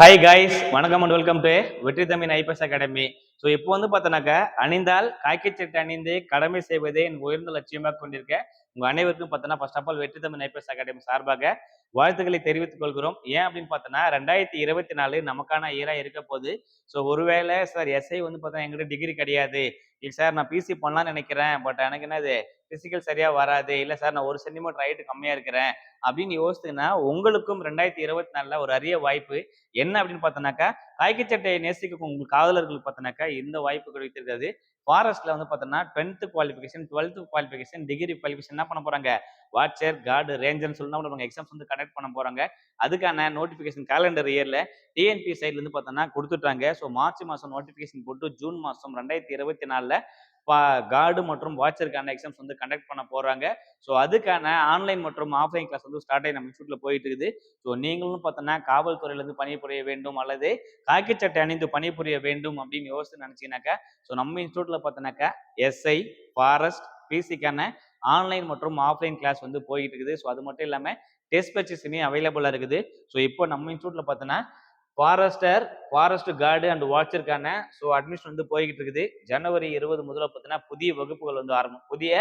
Hi guys வணக்கம் and welcome to வெற்றி Tamil IPS academy. So இப்போ வந்து பார்த்தோன்னாக்கா அணிந்தால் காய்கை சட்டை அணிந்து கடமை செய்வதே என் உயர்ந்த லட்சியமாக கொண்டிருக்கேன் உங்கள் அனைவருக்கும் பார்த்தோன்னா ஃபர்ஸ்ட் ஆஃப் ஆல் வெற்றி தமிழ் ஐபிஎஸ் அகாடமி சார்பாக வாழ்த்துக்களை தெரிவித்துக் கொள்கிறோம். ஏன் அப்படின்னு பார்த்தோன்னா ரெண்டாயிரத்தி இருபத்தி நாலு நமக்கான இயராக இருக்க போது ஸோ ஒருவேளை சார் எஸ்ஐ வந்து பார்த்தோன்னா எங்கிட்ட டிகிரி கிடையாது. இல்லை சார் நான் பிசி பண்ணலாம்னு நினைக்கிறேன். பட் எனக்கு என்னது பிசிக்கல் சரியாக வராது. இல்லை சார் நான் ஒரு சென்டிமீட்டர் ஹைட்டு கம்மியாக இருக்கிறேன். அப்படின்னு யோசிச்சுன்னா உங்களுக்கும் ரெண்டாயிரத்தி இருபத்தி நாலில் ஒரு அரிய வாய்ப்பு. என்ன அப்படின்னு பார்த்தோன்னாக்கா காய்கறி சட்டையை நேசிக்க உங்கள் காதலர்களுக்கு பார்த்தோன்னாக்கா இந்த வாய்ப்பு கிடைத்திருக்காது. ஃபாரஸ்ட்ல வந்து பார்த்தோன்னா tenth qualification twelfth qualification degree qualification என்ன பண்ண போகிறாங்க வாட்சர் கார்டு ரேஞ்சர்னு சொல்லி பண்ணுவாங்க எக்ஸாம்ஸ் வந்து கண்டக்ட் பண்ண போகிறாங்க அதுக்கான நோட்டிஃபிகேஷன் கேலண்டர் இயரில் டிஎன்பி சைட்லேருந்து பார்த்தோன்னா கொடுத்துட்டாங்க. ஸோ மார்ச் மாதம் நோட்டிஃபிகேஷன் போட்டு ஜூன் மாதம் ரெண்டாயிரத்தி இருபத்தி நாலில் கார்டு மற்றும் வாட்சருக்கான எக்ஸாம்ஸ் வந்து கண்டக்ட் பண்ண போறாங்க. ஸோ அதுக்கான ஆன்லைன் மற்றும் ஆஃப்லைன் கிளாஸ் வந்து ஸ்டார்ட் ஆகி நம்ம இன்ஸ்டியூட்டில் போயிட்டு இருக்குது. ஸோ நீங்களும் பார்த்தோன்னா காவல்துறையிலேருந்து பணிபுரிய வேண்டும் அல்லது காக்கி சட்டை அணிந்து பணிபுரிய வேண்டும் அப்படின்னு யோசிச்சு நினச்சிங்கனாக்கா ஸோ நம்ம இன்ஸ்டியூட்டில் பார்த்தோன்னாக்கா எஸ்ஐ ஃபாரஸ்ட் பிசிக்கான ஆன்லைன் மற்றும் ஆஃப்லைன் கிளாஸ் வந்து போயிட்டு இருக்குது. ஸோ அது மட்டும் இல்லாமல் டெஸ்ட் பர்ச்சேஸ் அவைலபிளாக இருக்குது. ஸோ இப்போ நம்ம இன்ஸ்டியூட்டில் பார்த்தோன்னா ஃபாரஸ்டர் ஃபாரஸ்ட் கார்டு அண்ட் வாட்சருக்கான ஸோ அட்மிஷன் வந்து போய்கிட்டு இருக்குது. ஜனவரி இருபது முதல்ல பார்த்தீங்கன்னா புதிய வகுப்புகள் வந்து ஆரம்பம். புதிய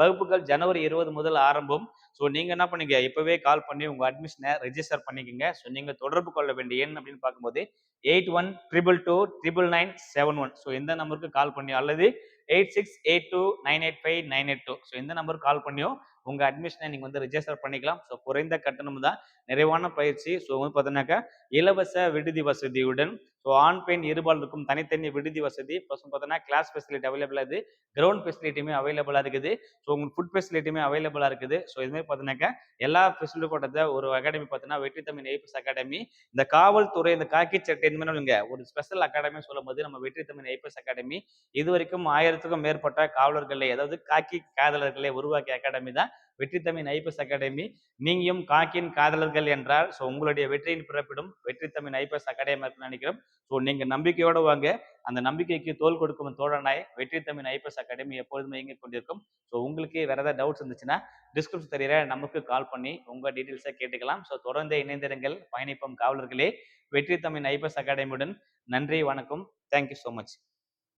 வகுப்புகள் ஜனவரி இருபது முதல் ஆரம்பம். ஸோ நீங்கள் என்ன பண்ணுங்க? இப்போவே கால் பண்ணி உங்கள் அட்மிஷனை ரெஜிஸ்டர் பண்ணிக்கோங்க. ஸோ நீங்கள் தொடர்பு கொள்ள வேண்டிய எண் அப்படின்னு பார்க்கும்போது eight one triple two triple nine seven one so இந்த நம்பருக்கு கால் பண்ணி அல்லது eight six eight two nine eight five nine eight two so இந்த நம்பருக்கு கால் பண்ணியோ உங்க அட்மிஷனை நீங்க வந்து ரிஜிஸ்டர் பண்ணிக்கலாம். ஸோ குறைந்த கட்டணம் தான். நிறைவான பயிற்சி. ஸோ வந்து பார்த்தீங்கன்னாக்கா இலவச விடுதி வசதியுடன் ஸோ ஆண் பெண் இருபாலருக்கும் தனித்தனி விடுதி வசதி. ப்ளஸ் பார்த்தீங்கன்னா கிளாஸ் ஃபெசிலிட்டி அவைலபிளாக இருக்குது. கிரவுண்ட் ஃபெசிலிட்டியுமே அவைலபிளாக இருக்குது. ஸோ உங்களுக்கு ஃபுட் ஃபெசிலிட்டியுமே அவைலபிளாக இருக்குது. ஸோ இதுமாதிரி பார்த்தீங்கன்னாக்கா எல்லா ஃபெசிலிட்டி கொண்டத ஒரு அகாடமி பார்த்தீங்கன்னா வெற்றி தமிழ் ஐபிஎஸ் அகாடமி இந்த காவல்துறை இந்த காக்கி சட்டை இந்த மாதிரி ஒரு ஸ்பெஷல் அகாடமி சொல்லும் போது நம்ம வெற்றி தமிழ் ஐபிஎஸ் அகாடமி இது வரைக்கும் ஆயிரத்துக்கும் மேற்பட்ட காவலர்களை அதாவது காக்கி காதலர்களை உருவாக்கிய அகாடமி தான். வெற்றி தமிழ் ஐபிஎஸ் அகாடமி நீங்களும் காக்கின் காதலர்கள் என்றால் ஸோ உங்களுடைய வெற்றியின் பிறப்பிடும் வெற்றி தமிழ் ஐபிஎஸ் அகாடமி இருக்குன்னு நினைக்கிறோம். ஸோ நீங்க நம்பிக்கையோடு வாங்க. அந்த நம்பிக்கைக்கு தோல் கொடுக்கும் தோழனாய் வெற்றி தமிழ் ஐபிஎஸ் அகாடமி எப்பொழுதுமே இயங்கிக் கொண்டிருக்கும். ஸோ உங்களுக்கு வேற ஏதாவது டவுட்ஸ் இருந்துச்சுன்னா டிஸ்கிரிப்ஷன் தெரியற நமக்கு கால் பண்ணி உங்க டீட்டெயில்ஸை கேட்டுக்கலாம். ஸோ தொடர்ந்து இணைந்திருங்கள் பயணிப்போம் காவலர்களே. வெற்றி தமிழ் ஐபிஎஸ் அகாடமியுடன் நன்றி வணக்கம். Thank you so much